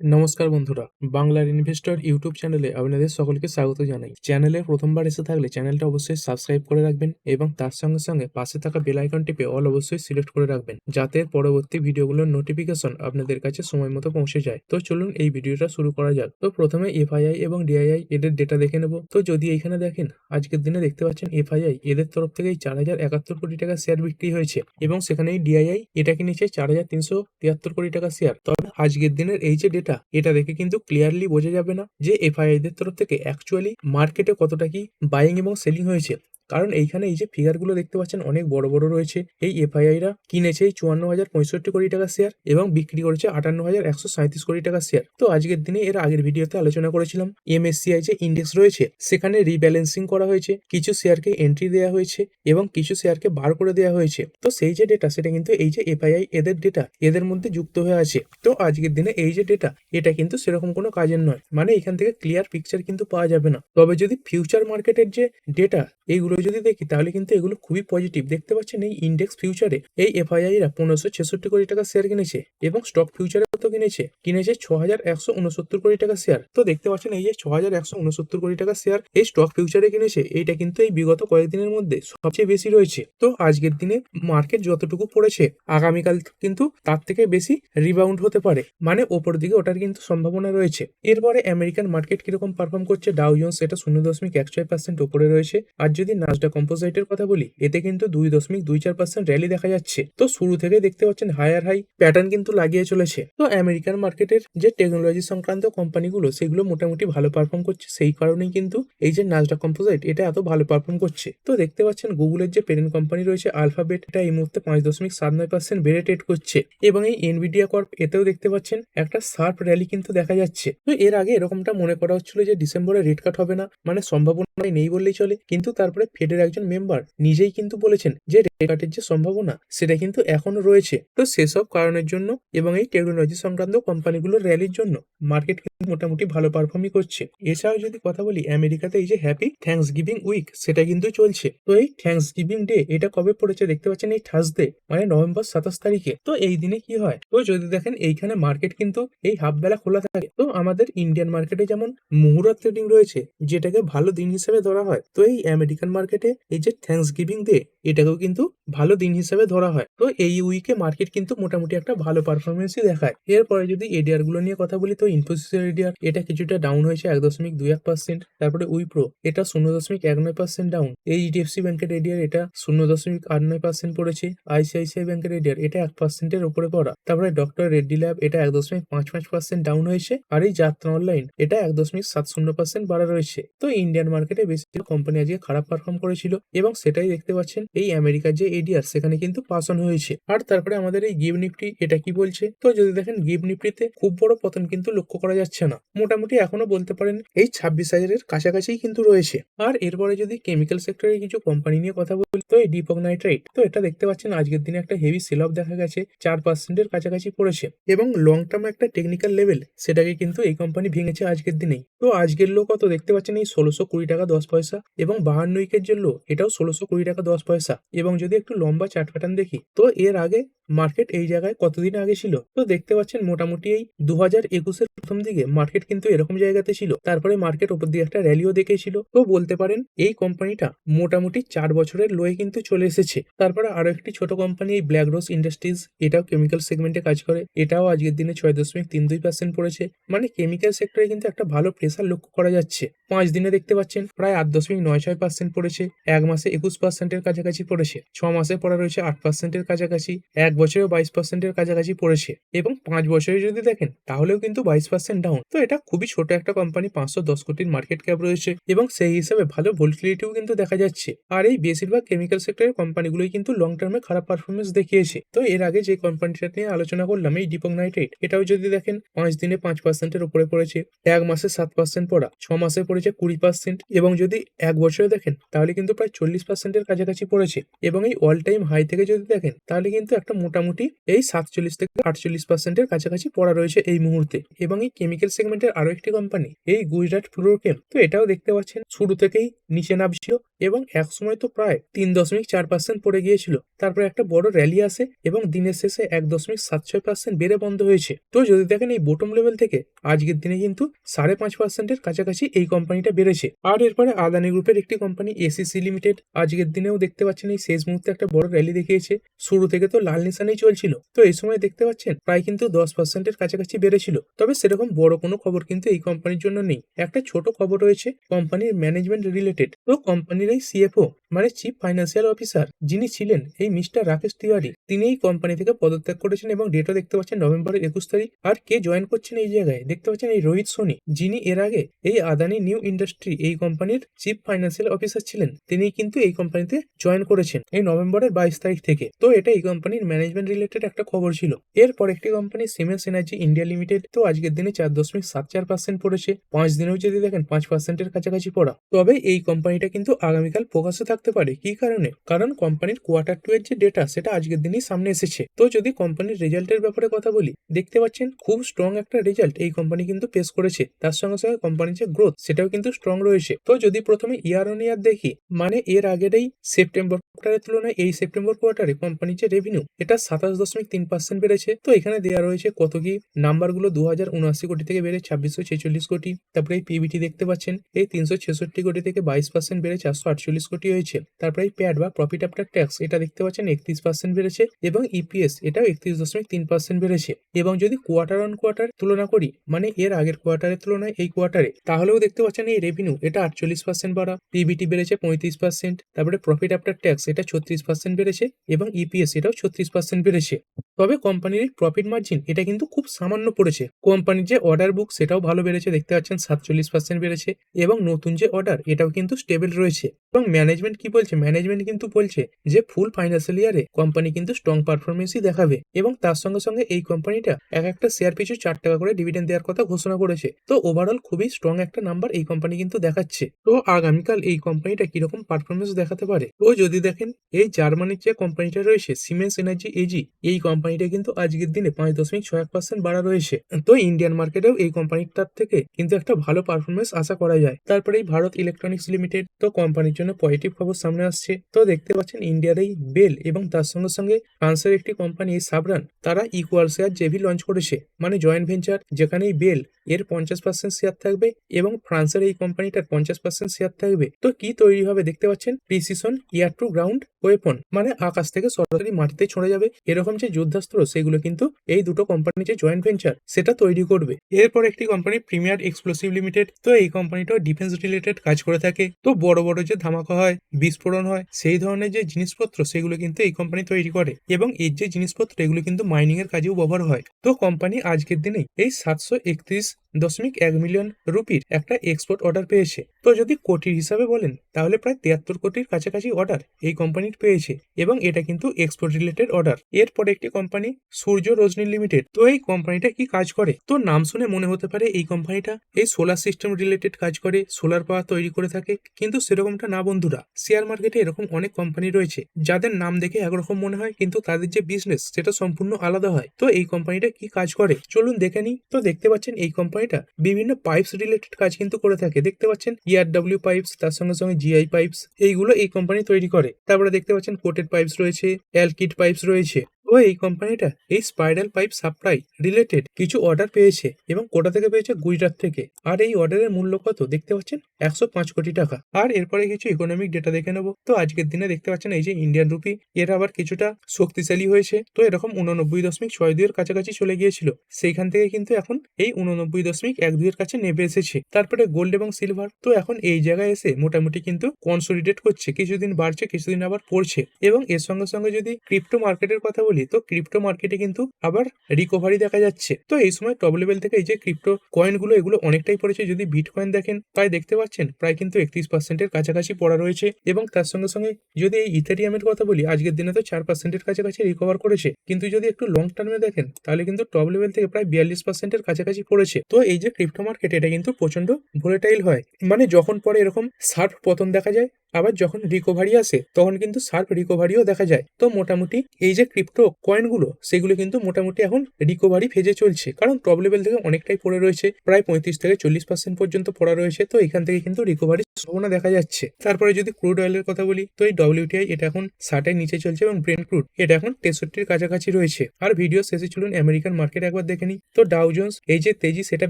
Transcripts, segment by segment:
নমস্কার বন্ধুরা, বাংলার ইনভেস্টর ইউটিউব চ্যানেলে আপনাদের সকলকে স্বাগত জানাই। চ্যানেলে প্রথমবার এসে থাকলে চ্যানেলটা অবশ্যই সাবস্ক্রাইব করে রাখবেন এবং তার সঙ্গে সঙ্গে পাশে থাকা বেল আইকন টিপে অল অবশ্যই সিলেক্ট করে রাখবেন, যাতে পরবর্তী ভিডিওগুলোর নোটিফিকেশন আপনাদের কাছে সময় মতো পৌঁছে যায়। তো চলুন এই ভিডিওটা শুরু করা যাক। তো প্রথমে এফআইআই এবং ডিআইআই এদের ডেটা দেখে নেব। তো যদি এইখানে দেখেন, আজকের দিনে দেখতে পাচ্ছেন এফআইআই এদের তরফ থেকেই চার হাজার একাত্তর কোটি টাকা শেয়ার বিক্রি হয়েছে এবং সেখানে ডিআইআই এটা কিনেছে চার হাজার তিনশো তিয়াত্তর কোটি টাকা শেয়ার তবে আজকের দিনের এই যে ডেটা এটা দেখে কিন্তু ক্লিয়ারলি বোঝা যাবে না যে এফআইআই দের তরফ থেকে অ্যাকচুয়ালি মার্কেটে কতটা কি বাইং এবং সেলিং হয়েছে। কারণ এইখানে এই যে ফিগারগুলো দেখতে পাচ্ছেন, অনেক বড় বড় রয়েছে। এই এফআইআইরা কিনেছে এই চুয়ান্ন হাজার পঁয়ষট্টি কোটি টাকা শেয়ার এবং বিক্রি করেছে আটান্ন হাজার একশো সাঁত্রিশ কোটি টাকা শেয়ার তো আজকের দিনে এর আগের ভিডিওতে আলোচনা করেছিলাম। এমএসসিআই যে ইন্ডেক্স রয়েছে, সেখানে রিব্যালেন্সিং করা হয়েছে। কিছু শেয়ারকে এন্ট্রি দেওয়া হয়েছে এবং কিছু শেয়ারকে বার করে দেওয়া হয়েছে। তো সেই যে ডেটা সেটা কিন্তু এই যে এফআইআই এদের ডেটা এদের মধ্যে যুক্ত হয়ে আছে। তো আজকের দিনে এই যে ডেটা এটা কিন্তু সেরকম কোনো কাজের নয়। মানে এখান থেকে ক্লিয়ার পিকচার কিন্তু পাওয়া যাবে না। তবে যদি ফিউচার মার্কেটের যে ডেটা এইগুলো যদি দেখি, তাহলে কিন্তু এগুলো খুবই পজিটিভ দেখতে পাচ্ছেন এই ইন্ডেক্স ফিউচারে এই এফআইআইরা পনেরোশো ছেষট্টি কোটি টাকা শেয়ার কিনেছে এবং স্টক ফিউচারে কত কিনেছে। কিনেছে ছ হাজার একশো উনসত্তর কোটি টাকা শেয়ার তো দেখতে পাচ্ছেন এই যে ছ হাজার একশো উনসত্তর কোটি টাকা শেয়ার এই স্টক ফিউচারে কিনেছে, এইটা কিন্তু এই বিগত কয়েকদিনের মধ্যে সবচেয়ে বেশি রয়েছে। তো আজকের দিনে মার্কেট যতটুকু পড়েছে, আগামীকাল কিন্তু তার থেকে বেশি রিবাউন্ড হতে পারে। মানে ওপর দিকে ওটার কিন্তু সম্ভাবনা রয়েছে। এরপরে আমেরিকান মার্কেট কীরকম পারফর্ম করছে ডাউ জোন্স এটা শূন্য দশমিক এক ছয় পার্সেন্ট ওপরে রয়েছে। আর যদি নাজডা কম্পোজাইটের কথা বলি, এতে কিন্তু দুই দশমিক দুই চার পার্সেন্ট র্যালি দেখা যাচ্ছে। তো শুরু থেকে দেখতে পাচ্ছেন হায়ার হাই প্যাটার্ন কিন্তু লাগিয়ে চলেছে। তো আমেরিকান মার্কেটের যে টেকনোলজি সংক্রান্ত কোম্পানিগুলো সেগুলো মোটামুটি ভালো পারফর্ম করছে। সেই কারণেই কিন্তু এই যে নাজডা কম্পোজাইট এটা এত ভালো পারফর্ম করছে। তো দেখতে পাচ্ছেন গুগলের যে পেরেন্ট কোম্পানি রয়েছে আলফাবেট এটা এই মুহূর্তে পাঁচ দশমিক সাত নয় পার্সেন্ট বেড়ে ট্রেড করছে। এবং এই এনভিডিয়া কর্প এতেও দেখতে পাচ্ছেন একটা শার্প র্যালি কিন্তু দেখা যাচ্ছে। তো এর আগে এরকমটা মনে করা হচ্ছিল যে ডিসেম্বরে রেট কাট হবে না মানে সম্ভাবনা নেই বললেই চলে। কিন্তু তারপরে ফেডের একজন মেম্বার নিজেই কিন্তু বলেছেন যে কাটের যে সম্ভাবনা, সেটা কিন্তু এখনও রয়েছে। তো সেসব কারণের জন্য এবং এই টেকনোলজি সংক্রান্ত কোম্পানিগুলোর র্যালির জন্য মার্কেট কিন্তু মোটামুটি ভালো পারফর্মই করছে। এছাড়াও যদি কথা বলি, আমেরিকাতে এই যে হ্যাপি থ্যাংকস গিভিং উইক, সেটা কিন্তু চলছে। তো এই থ্যাংকস গিভিং ডে, এটা কবে পড়েছে দেখতে পাচ্ছেন এই থার্সডে মানে নভেম্বর সাতাশ তারিখে। তো এই দিনে কি হয়? তো যদি দেখেন, এইখানে মার্কেট কিন্তু এই হাফ বেলা খোলা থাকে। তো আমাদের ইন্ডিয়ান মার্কেটে যেমন মুহুরত ট্রেডিং রয়েছে, যেটাকে ভালো দিন হিসেবে ধরা হয়, তো এই আমেরিকান মার্কেটে এই যে থ্যাংকস গিভিং ডে এটাকেও কিন্তু ভালো দিন হিসেবে ধরা হয়। তো এই উইকে মার্কেট কিন্তু মোটামুটি একটা ভালো পারফরমেন্সই দেখায়। এরপরে যদি এডিআরগুলো নিয়ে কথা বলি, তো ইনফোসিসের এডিআর এটা কিছুটা ডাউন হয়েছে এক দশমিক দুই এক পার্সেন্ট তারপরে উইপ্রো এটা শূন্য দশমিক এক নয় পার্সেন্ট ডাউন এইচডিএফসি ব্যাংকের এডিআর এটা শূন্য দশমিক আট নয় পার্সেন্ট পড়েছে। আইসিআইসিআই ব্যাংকের এডিআর এটা এক পার্সেন্টের উপরে পড়া। তারপরে ডক্টর রেড্ডি ল্যাব এটা এক দশমিক পাঁচ পাঁচ পার্সেন্ট ডাউন হয়েছে। আর এই যাত্রা অনলাইন এটা এক দশমিক সাত শূন্য পার্সেন্ট বাড়া রয়েছে। তো ইন্ডিয়ান মার্কেটে বেশি কোম্পানি আজকে খারাপ পারফর্ম করেছিল এবং সেটাই দেখতে পাচ্ছেন এই আমেরিকার যে এডিআর সেখানে কিন্তু পাস অন হয়েছে। আর তারপরে আমাদের এই গিভ নিফটি, এটা কি বলছে? তো যদি দেখেন গিভ নিফটিতে খুব বড় পতন কিন্তু লক্ষ্য করা যাচ্ছে না। মোটামুটি এখনও বলতে পারেন এই ছাব্বিশ হাজারের কাছাকাছি কিন্তু রয়েছে। আর এরপরে যদি কেমিক্যাল সেক্টরের কিছু কোম্পানি নিয়ে কথা বলি, তো এই ডিপক নাইট্রাইট তো এটা দেখতে পাচ্ছেন আজকের দিনে একটা হেভি সেল অফ দেখা গেছে, চার পার্সেন্টের কাছাকাছি পড়েছে। এবং লং টার্ম একটা টেকনিক্যাল লেভেল সেটাকে কিন্তু এই কোম্পানি ভেঙেছে আজকের দিনেই। তো আজকের লো কত দেখতে পাচ্ছেন এই ষোলোশো কুড়ি টাকা দশ পয়সা এবং বাহান্ন উইকের যে লো এটাও ষোলোশো কুড়ি টাকা দশ পয়সা। এবং যদি একটু লম্বা চার্ট প্যাটার্ন দেখি, তো এর আগে মার্কেট এই জায়গায় কতদিন আগে ছিল? তো দেখতে পাচ্ছেন মোটামুটি এই দু হাজার একুশের প্রথম দিকে মার্কেট কিন্তু এরকম জায়গাতে ছিল। তারপরে মার্কেট ওপর দিকে একটা র্যালিও দেখেছিল। তো বলতে পারেন এই কোম্পানিটা মোটামুটি চার বছরের লোয়ে কিন্তু চলে এসেছে। তারপরে আরও একটি ছোট কোম্পানি এই ব্ল্যাক রোজ ইন্ডাস্ট্রিজ এটাও কেমিক্যাল সেগমেন্টে কাজ করে। এটাও আজকের দিনে ছয় দশমিক তিন দুই পার্সেন্ট পড়েছে। মানে কেমিক্যাল সেক্টরে কিন্তু একটা ভালো প্রেসার লক্ষ্য করা যাচ্ছে। পাঁচ দিনে দেখতে পাচ্ছেন প্রায় আট দশমিক নয় ছয় পার্সেন্ট পড়েছে। এক মাসে একুশ পার্সেন্টের কাছাকাছি পড়েছে। ছ মাসে পড়া রয়েছে আট পার্সেন্টের কাছাকাছি। এক বছরেও বাইশ পার্সেন্টের কাছাকাছি পড়েছে এবং পাঁচ বছরে যদি দেখেন, তাহলেও কিন্তু বাইশ পার্সেন্ট ডাউন তো এটা খুবই ছোট একটা কোম্পানি পাঁচশো দশ কোটির মার্কেট ক্যাপ রয়েছে এবং সেই হিসাবে ভালো ভোল্টিলিটিও কিন্তু দেখা যাচ্ছে। আর এই বেশিরভাগ কেমিক্যাল সেক্টরের কোম্পানিগুলোই কিন্তু লং টার্মে খারাপ পারফরমেন্স দেখিয়েছে। তো এর আগে যে কোম্পানিটা নিয়ে আলোচনা করলাম, এই ডিপক নাইট্রেট এটাও যদি দেখেন, পাঁচ দিনে পাঁচ পার্সেন্টের উপরে পড়েছে, এক মাসে সাত পার্সেন্ট পড়া, ছ মাসে পড়েছে কুড়ি পার্সেন্ট এবং যদি এক বছরে দেখেন, তাহলে কিন্তু প্রায় চল্লিশ পার্সেন্টের কাছাকাছি পড়েছে। এবং এই অল টাইম হাই থেকে যদি দেখেন, তাহলে কিন্তু একটা মোটামুটি এই সাতচল্লিশ থেকে আটচল্লিশ পার্সেন্টের কাছাকাছি পড়া রয়েছে এই মুহূর্তে। এবং এই কেমিক্যাল সেগমেন্টের আরও একটি কোম্পানি এই গুজরাট ফ্লোরোকেম তো এটাও দেখতে পাচ্ছেন, শুরু থেকেই নিচে নামছিল। এবং এক সময় তো প্রায় তিন দশমিক চার পার্সেন্ট পড়ে গিয়েছিল। তারপরে একটা বড় র্যালি আসে এবং দিনের শেষে এক দশমিক সাত ছয় পার্সেন্ট বেড়ে বন্ধ হয়েছে। তো যদি দেখেন এই বোটম লেভেল থেকে, আজকের দিনে কিন্তু সাড়ে পাঁচ পার্সেন্টের কাছাকাছি এই কোম্পানিটা বেড়েছে। আর এরপরে আদানি গ্রুপের একটি কোম্পানি এসিসি লিমিটেড আজকের দিনেও দেখতে পাচ্ছেন এই শেষ মুহূর্তে একটা বড় র্যালি দেখিয়েছে। শুরু থেকে তো লাল নিশানেই চলছিল। তো এই সময় দেখতে পাচ্ছেন, প্রায় কিন্তু দশ পার্সেন্টের কাছাকাছি বেড়েছিল। তবে সেরকম বড় কোনো খবর কিন্তু এই কোম্পানির জন্য নেই। একটা ছোট খবর রয়েছে কোম্পানির ম্যানেজমেন্ট রিলেটেড তো কোম্পানির এই সিএফও মানে চিফ ফাইন্যান্সিয়াল অফিসার যিনি ছিলেন এই মিস্টার রাকেশ তিওয়ারি। তিনি এই কোম্পানি থেকে পদত্যাগ করেছেন এবং ডেটও দেখতে পাচ্ছেন নভেম্বরের একুশ তারিখ। আর কে জয়েন করছেন এই জায়গায়? দেখতে পাচ্ছেন এই রোহিত সোনি, যিনি এর আগে এই আদানি নিউ ইন্ডাস্ট্রি এই কোম্পানির চিফ ফাইন্যান্সিয়াল অফিসার ছিলেন। তিনি কিন্তু এই কোম্পানিতে জয়েন করেছেন এই নভেম্বরের বাইশ তারিখ থেকে। তো এটা এই কোম্পানির ম্যানেজমেন্ট রিলেটেড একটা খবর ছিল। এরপর একটি company Siemens energy India limited তো আজকের দিনে চার দশমিক সাত চার পার্সেন্ট পড়েছে। পাঁচ দিনেও যদি দেখেন পাঁচ পার্সেন্টের কাছাকাছি পড়া। তবে এই কোম্পানিটা কিন্তু আগামীকাল ফোকাসে থাকতে পারে। কি কারণে? কারণ কোম্পানির কোয়ার্টার টু এর যে ডেটা সেটা আজকের দিনই সামনে এসেছে। তো যদি কোম্পানির রেজাল্টের ব্যাপারে কথা বলি, দেখতে পাচ্ছেন খুব স্ট্রং একটা রেজাল্ট এই কোম্পানি কিন্তু পেশ করেছে। তার সঙ্গে সঙ্গে কোম্পানির যে গ্রোথ সেটাও কিন্তু স্ট্রং রয়েছে। তো যদি প্রথমে ইয়ার অন ইয়ার দেখি মানে এর আগের এই সেপ্টেম্বর কোয়ার্টারের তুলনায় এই সেপ্টেম্বর কোয়ার্টারে কোম্পানির যে রেভিনিউ এটা সাতাশ দশমিক তিন পার্সেন্ট বেড়েছে। তো এখানে দেওয়া রয়েছে কত কি? নাম্বারগুলো দু হাজার উনআশি কোটি থেকে বেড়ে ছাব্বিশশো ছেচল্লিশ কোটি। তারপরে এই পিবিটি দেখতে পাচ্ছেন, এই তিনশো ছেষট্টি কোটি থেকে বাইশ পার্সেন্ট বেড়ে চারশো আটচল্লিশ কোটি হয়েছে। তারপরে এই প্যাড বা প্রফিট আফটার ট্যাক্স এটা দেখতে পাচ্ছেন একত্রিশ পার্সেন্ট বেড়েছে এবং ইপিএস এটাও একত্রিশ দশমিক তিন পার্সেন্ট বেড়েছে। এবং যদি কোয়ার্টার অন কোয়ার্টার তুলনা করি মানে এর আগের কোয়ার্টারের তুলনায় এই কোয়ার্টারে তাহলেও দেখতে পাচ্ছেন এই রেভিনিউ এটা আটচল্লিশ পার্সেন্ট বাড়া পিবিটি বেড়েছে পঁয়ত্রিশ পার্সেন্ট তারপরে প্রফিট আফটার ট্যাক্স এটা ছত্রিশ পার্সেন্ট বেড়েছে এবং ইপিএস এটাও ছত্রিশ পার্সেন্ট বেড়েছে। তবে কোম্পানির প্রফিট মার্জিন এটা কিন্তু খুব সামান্য পড়েছে। কোম্পানির যে অর্ডার বুক সেটাও ভালো বেড়েছে, দেখতে পাচ্ছেন সাতচল্লিশ পার্সেন্ট বেড়েছে এবং নতুন যে অর্ডার এটাও কিন্তু স্টেবল রয়েছে। এবং ম্যানেজমেন্ট কি বলছে? ম্যানেজমেন্ট কিন্তু বলছে যে ফুল ফাইন্যান্সিয়াল ইয়ারে কোম্পানি কিন্তু স্ট্রং পারফরমেন্সই দেখাবে এবং তার সঙ্গে সঙ্গে এই কোম্পানিটা এক একটা শেয়ার পিছু চার টাকা করে ডিভিডেন্ড দেওয়ার কথা ঘোষণা করেছে। তো ওভারঅল খুবই স্ট্রং একটা নাম্বার এই কোম্পানি কিন্তু দেখাচ্ছে। তো আগামীকাল এই কোম্পানিটা কীরকম পারফরমেন্স দেখাতে পারে? তো যদি দেখেন, এই জার্মানির যে কোম্পানিটা রয়েছে সিমেন্স এনার্জি এজি এই কোম্পানিটা কিন্তু আজকের দিনে পাঁচ দশমিক ছয় এক পার্সেন্ট বাড়া রয়েছে। তো ইন্ডিয়ান মার্কেটেও এই কোম্পানিটার থেকে কিন্তু একটা ভালো পারফরমেন্স আশা করা যায়। তারপরে এই ভারত ইলেকট্রনিক্স লিমিটেড তো কোম্পানির জন্য পজিটিভ খবর সামনে আসছে। তো দেখতে পাচ্ছেন ইন্ডিয়ার এই বেল এবং তার সঙ্গে সঙ্গে ফ্রান্সের একটি কোম্পানি সাবরান তারা ইকুয়াল শেয়ার জেভি লঞ্চ করেছে। মানে জয়েন্ট ভেঞ্চার যেখানেই বেল এর পঞ্চাশ পার্সেন্ট শেয়ার থাকবে এবং ফ্রান্সের এই কোম্পানিটার পঞ্চাশ পার্সেন্ট শেয়ার থাকবে। তো কি তৈরি হবে দেখতে পাচ্ছেন? Precision air to ground weapon মানে আকাশ থেকে সরাসরি মাটিতে ছড়ে যাবে। এরকম যে যুদ্ধাস্ত্র, সেগুলো কিন্তু এই দুটো কোম্পানি যে জয়েন্ট ভেঞ্চার সেটা তৈরি করবে। এরপর একটি কোম্পানি প্রিমিয়ার এক্সপ্লোসিভ লিমিটেড তো এই কোম্পানিটাও ডিফেন্স রিলেটেড কাজ করে থাকে। তো বড় বড় যে ধামাকা হয়, বিস্ফোরণ হয়, সেই ধরনের যে জিনিসপত্র, সেগুলো কিন্তু এই কোম্পানি তৈরি করে। এবং এর যে জিনিসপত্র, এগুলো কিন্তু মাইনিং এর কাজেও ব্যবহার হয়। তো কোম্পানি আজকের দিনে এই সাতশো একত্রিশ দশমিক এক মিলিয়ন রুপির একটা এক্সপোর্ট অর্ডার পেয়েছে। তো যদি কোটির হিসাবে বলেন, তাহলে প্রায় তিয়াত্তর কোটির কাছাকাছি অর্ডার এই কোম্পানির পেয়েছে এবং এটা কিন্তু এক্সপোর্ট রিলেটেড অর্ডার এরপরে একটি কোম্পানি সূর্য রজনী লিমিটেড তো এই কোম্পানিটা কি কাজ করে? তো নাম শুনে মনে হতে পারে এই কোম্পানিটা এই সোলার সিস্টেম রিলেটেড কাজ করে সোলার পাওয়ার তৈরি করে থাকে, কিন্তু সেরকমটা না বন্ধুরা। শেয়ার মার্কেটে এরকম অনেক কোম্পানি রয়েছে, যাদের নাম দেখে একরকম মনে হয়, কিন্তু তাদের যে বিজনেস সেটা সম্পূর্ণ আলাদা হয়। তো এই কোম্পানিটা কি কাজ করে? চলুন দেখে নিই। তো দেখতে পাচ্ছেন এই কোম্পানিটা বিভিন্ন পাইপস রিলেটেড কাজ কিন্তু করে থাকে। দেখতে পাচ্ছেন ইয়ারডব্লিউ পাইপস তার সঙ্গে সঙ্গে জিআই পাইপস এইগুলো এই কোম্পানি তৈরি করে। তারপরে দেখতে পাচ্ছেন কোটেড পাইপস রয়েছে অ্যালকিট পাইপস রয়েছে। ও এই কোম্পানিটা, এই স্পাইরাল পাইপ সাপ্লাই রিলেটেড কিছু অর্ডার পেয়েছে এবং কোটা থেকে পেয়েছে গুজরাট থেকে। আর এই অর্ডারের মূল্য কত দেখতে পাচ্ছেন? একশো পাঁচ কোটি টাকা। আর এরপরে কিছু ইকোনমিক ডেটা দেখে নেব। তো আজকের দিনে দেখতে পাচ্ছেন এই যে ইন্ডিয়ান রুপি এর আবার কিছুটা শক্তিশালী হয়েছে। তো এরকম উননব্বই দশমিক ছয় দুইয়ের কাছাকাছি চলে গিয়েছিল। সেইখান থেকে কিন্তু এখন এই উননব্বই দশমিক এক দুইয়ের কাছে নেমে এসেছে। তারপরে গোল্ড এবং সিলভার তো এখন এই জায়গায় এসে মোটামুটি কিন্তু কনসোলিডেট করছে। কিছুদিন বাড়ছে, কিছুদিন আবার পড়ছে। এবং এর সঙ্গে সঙ্গে যদি ক্রিপ্টো মার্কেটের কথা বলি তো ক্রিপ্টো মার্কেটে কিন্তু আবার রিকভারি দেখা যাচ্ছে। তো এই সময় টপ লেভেল থেকে এই যে ক্রিপ্টো কয়েনগুলো এগুলো অনেকটাই পড়েছে। যদি বিট কয়েন দেখেন, তাই দেখতে পাচ্ছেন, প্রায় কিন্তু একত্রিশ পার্সেন্টের কাছাকাছি পড়া রয়েছে। এবং তার সঙ্গে সঙ্গে যদি এই ইথেরিয়ামের কথা বলি, আজকের দিনে তো চার পার্সেন্টের কাছাকাছি রিকভার করেছে। কিন্তু যদি একটু লং টার্মে দেখেন, তাহলে কিন্তু টপ লেভেল থেকে প্রায় বিয়াল্লিশ পার্সেন্টের কাছাকাছি পড়েছে। তো এই যে ক্রিপ্টো মার্কেট এটা কিন্তু প্রচণ্ড ভোলেটাইল হয়। মানে যখন পরে এরকম শার্প পতন দেখা যায় আবার যখন রিকভারি আসে, তখন কিন্তু শার্প রিকভারিও দেখা যায়। তো মোটামুটি এই যে ক্রিপ্টো কয়েনগুলো সেগুলো কিন্তু মোটামুটি এখন রিকোভারি ফেজে চলছে। কারণ টপ লেভেল থেকে অনেকটাই পড়ে রয়েছে, প্রায় পঁয়ত্রিশ থেকে চল্লিশ পার্সেন্ট পর্যন্ত পড়া রয়েছে। তো এখান থেকে কিন্তু রিকভারি সম্ভাবনা দেখা যাচ্ছে। তারপরে যদি ক্রুড অয়েলের কথা বলি, তো এই ডব্লিউটিআই এটা এখন ষাটের নিচে চলছে এবং ব্রেন ক্রুড এটা এখন তেষট্টির কাছাকাছি রয়েছে। আর ভিডিও শেষে চলুন আমেরিকান মার্কেট একবার দেখে নিই। তো ডাউ জোন্স এই যে তেজি সেটা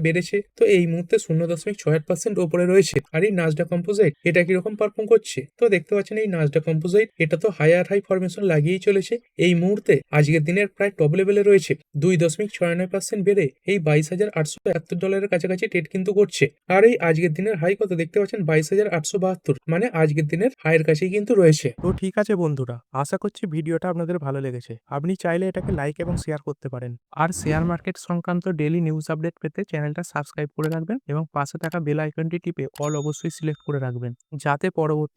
বেড়েছে, তো এই মুহূর্তে শূন্য দশমিক ছয় আট পার্সেন্ট ওপরে রয়েছে। আর এই নাজডা কম্পোজাইট এটা কীরকম পারফর্ম করছে? তো দেখতে পাচ্ছেন এই নাজডা কম্পোজাইট, এটা তো হায়ার হাই ফরমেশন লাগিয়েই চলেছে। এই মুহূর্তে আজকের দিনের প্রায় টপ লেভেলে রয়েছে। দুই দশমিক ছয় নয় পার্সেন্ট বেড়ে এই বাইশ হাজার আটশো একাত্তর ডলারের কাছাকাছি ট্রেড কিন্তু করছে। আর এই আজকের দিনের হাই কত? দেখতে পাচ্ছেন বাইশ হাজার আটশো বাহাত্তর। মানে আজকের দিনের হাইয়ের কাছেই কিন্তু রয়েছে। তো ঠিক আছে বন্ধুরা, আশা করছি ভিডিওটা আপনাদের ভালো লেগেছে। আপনি চাইলে এটাকে লাইক এবং শেয়ার করতে পারেন। আর শেয়ার মার্কেট সংক্রান্ত ডেলি নিউজ আপডেট পেতে চ্যানেলটা সাবস্ক্রাইব করে রাখবেন এবং পাশে থাকা বেল আইকনটি টিপে অল অবশ্যই সিলেক্ট করে রাখবেন। যাতে পরবর্তী